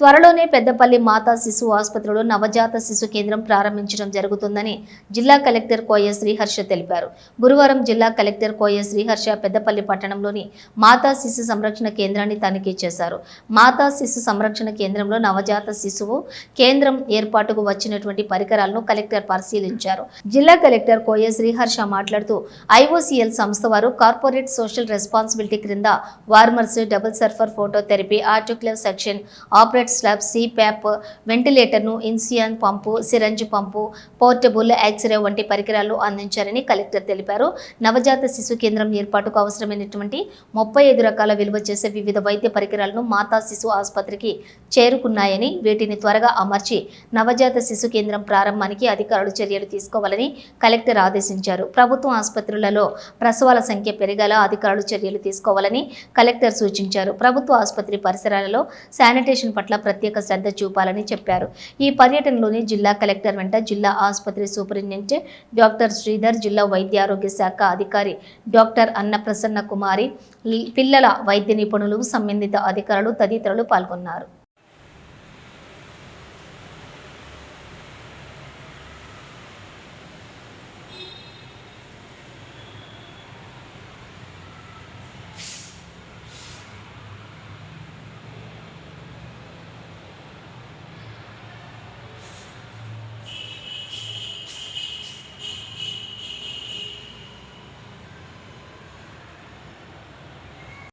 త్వరలోనే పెద్దపల్లి మాతా శిశు ఆసుపత్రిలో నవజాత శిశు కేంద్రం ప్రారంభించడం జరుగుతుందని జిల్లా కలెక్టర్ కోయ శ్రీహర్ష తెలిపారు. గురువారం జిల్లా కలెక్టర్ కోయ శ్రీహర్ష పెద్దపల్లి పట్టణంలోని మాతా శిశు సంరక్షణ కేంద్రాన్ని తనిఖీ చేశారు. మాతా శిశు సంరక్షణ కేంద్రంలో నవజాత శిశువు కేంద్రం ఏర్పాటుకు వచ్చినటువంటి పరికరాలను కలెక్టర్ పరిశీలించారు. జిల్లా కలెక్టర్ కోయ శ్రీహర్ష మాట్లాడుతూ ఐఓసిఎల్ సంస్థ వారు కార్పొరేట్ సోషల్ రెస్పాన్సిబిలిటీ క్రింద warmers double surfer photo therapy articular section operate slab CPAP వెంటిలేటర్ను ఇన్సియన్ pump syringe pump portable x-ray వంటి పరికరాలు అందించారని కలెక్టర్ తెలిపారు. నవజాత శిశు కేంద్రం ఏర్పాటుకు అవసరమైనటువంటి ముప్పై ఐదు రకాల విలువ చేసే వివిధ వైద్య పరికరాలను మాతా శిశు ఆసుపత్రికి చేరుకున్నాయని వీటిని త్వరగా అమర్చి నవజాత శిశు కేంద్రం ప్రారంభానికి అధికారులు చర్యలు తీసుకోవాలని కలెక్టర్ ఆదేశించారు. ప్రభుత్వ ఆసుపత్రులలో ప్రసవాల సంఖ్య పెరిగేలా అధికారులు చర్యలు తీసుకోవాలని కలెక్టర్ సూచించారు. ప్రభుత్వ ఆసుపత్రి పరిసరాలలో శానిటేషన్ పట్ల ప్రత్యేక శ్రద్ధ చూపాలని చెప్పారు. ఈ పర్యటనలోని జిల్లా కలెక్టర్ వెంట జిల్లా ఆసుపత్రి సూపరింటెండెంట్ డాక్టర్ శ్రీధర్ జిల్లా వైద్య ఆరోగ్య శాఖ అధికారి డాక్టర్ అన్నప్రసన్న కుమారి పిల్లల వైద్య నిపుణులు సంబంధిత అధికారులు తదితరులు పాల్గొన్నారు.